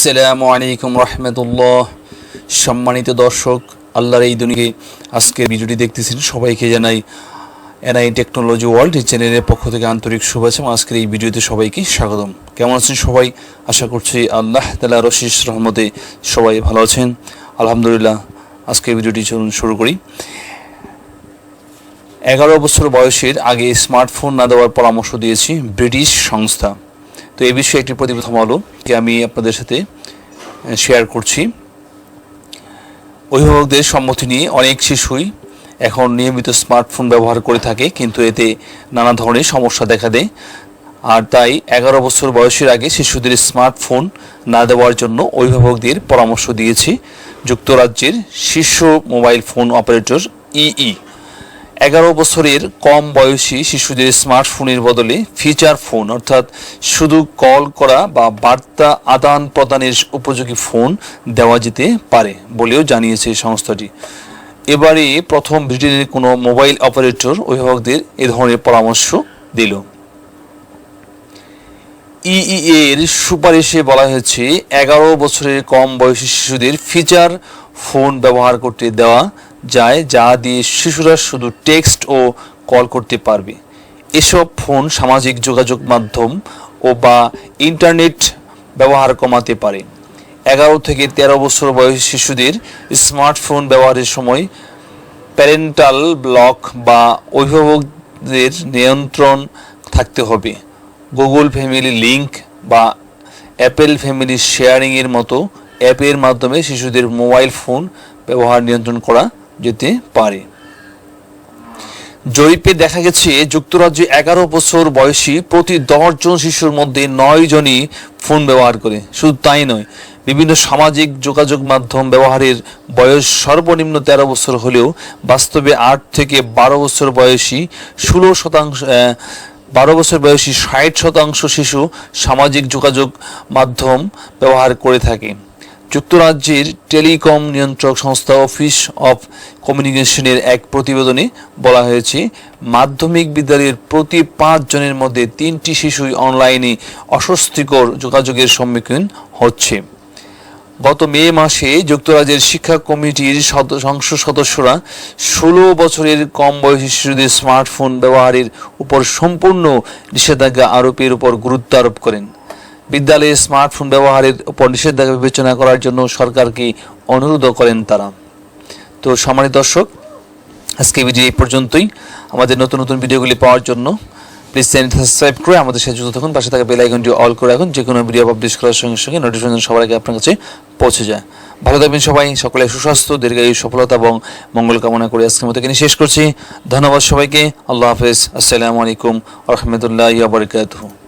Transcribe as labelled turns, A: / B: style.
A: আসসালামু আলাইকুম রহমতুল্লাহ। সম্মানিত দর্শক, আল্লাহর এই দুনিকে আজকের ভিডিওটি দেখতেছেন সবাইকে জানাই এনআই টেকনোলজি ওয়ার্ল্ড চ্যানেলের পক্ষ থেকে আন্তরিক শুভেচ্ছা। আজকের এই ভিডিওতে সবাইকে স্বাগতম। কেমন আছেন সবাই? আশা করছি আল্লাহ তালা রশিস রহমতে সবাই ভালো আছেন। আলহামদুলিল্লাহ, আজকের ভিডিওটি চলুন শুরু করি। এগারো বছর বয়সের আগে স্মার্টফোন না দেওয়ার পরামর্শ দিয়েছি ব্রিটিশ সংস্থা। তো এই বিষয়ে একটি হলো যে আমি আপনাদের সাথে শেয়ার করছি। অভিভাবকদের সম্মতি নিয়ে অনেক শিশুই এখন নিয়মিত স্মার্টফোন ব্যবহার করে থাকে, কিন্তু এতে নানা ধরনের সমস্যা দেখা দেয়। আর তাই এগারো বছর বয়সের আগে শিশুদের স্মার্টফোন না দেওয়ার জন্য অভিভাবকদের পরামর্শ দিয়েছে। যুক্তরাজ্যের শীর্ষ মোবাইল ফোন অপারেটর ইই এগারো বছরের কম বয়সী শিশুদের স্মার্টফোনের বদলে ফিচার ফোন, অর্থাৎ শুধু কল করা বা বার্তা আদান প্রদানের উপযোগী ফোন দেওয়া যেতে পারে বলেও জানিয়েছে সংস্থাটি। এবারে প্রথম ব্রিটেনের কোনো মোবাইল অপারেটর অভিভাবকদের এ ধরনের পরামর্শ দিল। ইই এর সুপারিশে বলা হয়েছে, এগারো বছরের কম বয়সী শিশুদের ফিচার ফোন ব্যবহার করতে দেওয়া যায়, যা দিয়ে শিশুরা শুধু টেক্সট ও কল করতে পারবে। এসব ফোন সামাজিক যোগাযোগ মাধ্যম ও বা ইন্টারনেট ব্যবহার কমাতে পারে। এগারো থেকে তেরো বছর বয়সী শিশুদের স্মার্টফোন ব্যবহারের সময় প্যারেন্টাল ব্লক বা অভিভাবকদের নিয়ন্ত্রণ থাকতে হবে। গুগল ফ্যামিলি লিংক বা অ্যাপেল ফ্যামিলি শেয়ারিংয়ের মতো অ্যাপের মাধ্যমে শিশুদের মোবাইল ফোন ব্যবহার নিয়ন্ত্রণ করা যেতে পারে। জরিপে দেখা গেছে, যুক্তরাজ্যে এগারো বছর বয়সী প্রতি দশজন শিশুর মধ্যে নয় জনই ফোন ব্যবহার করে। শুধু তাই নয়, বিভিন্ন সামাজিক যোগাযোগ মাধ্যম ব্যবহারের বয়স সর্বনিম্ন তেরো বছর হলেও বাস্তবে আট থেকে বারো বছর বয়সী ষোলো শতাংশ বারো বছর বয়সী ষাট শতাংশ শিশু সামাজিক যোগাযোগ মাধ্যম ব্যবহার করে থাকে। যুক্তরাজ্যের টেলিকম নিয়ন্ত্রক সংস্থা অফিস অফ কমিউনিকেশনের এক প্রতিবেদনে বলা হয়েছে, মাধ্যমিক বিদ্যালয়ের প্রতি পাঁচ জনের মধ্যে তিনটি শিশুই অনলাইনে অস্বস্তিকর যোগাযোগের সম্মুখীন হচ্ছে। গত মে মাসে যুক্তরাজ্যের শিক্ষা কমিটির সংসদ সদস্যরা ষোলো বছরের কম বয়সী শিশুদের স্মার্টফোন ব্যবহারের উপর সম্পূর্ণ নিষেধাজ্ঞা আরোপের উপর গুরুত্ব আরোপ করেন। বিদ্যালয়ে স্মার্টফোন ব্যবহারের উপর নিষেধাজ্ঞা বিবেচনা করার জন্য সরকারকে অনুরোধও করেন তারা। তো সম্মানিত দর্শক, আজকে ভিডিও এই পর্যন্তই। আমাদের নতুন নতুন ভিডিওগুলি পাওয়ার জন্য প্লিজ চ্যানেল সাবস্ক্রাইব করে আমাদের সাথে যুক্ত থাকুন। পাশে থাকা বেল আইকনটি অল করে রাখুন। যে কোনো ভিডিও পাবলিশ করার সঙ্গে সঙ্গে নোটিফিকেশন সবার আগে আপনার কাছে পৌঁছে যায়। ভালো থাকবেন সবাই। সকলে সুস্বাস্থ্য, দীর্ঘায়ু, সফলতা এবং মঙ্গল কামনা করে আজকের মতো এখানে শেষ করছি। ধন্যবাদ সবাইকে। আল্লাহ হাফেজ। আসসালামু আলাইকুম রহমতুল্লাহ বারকাতুহ।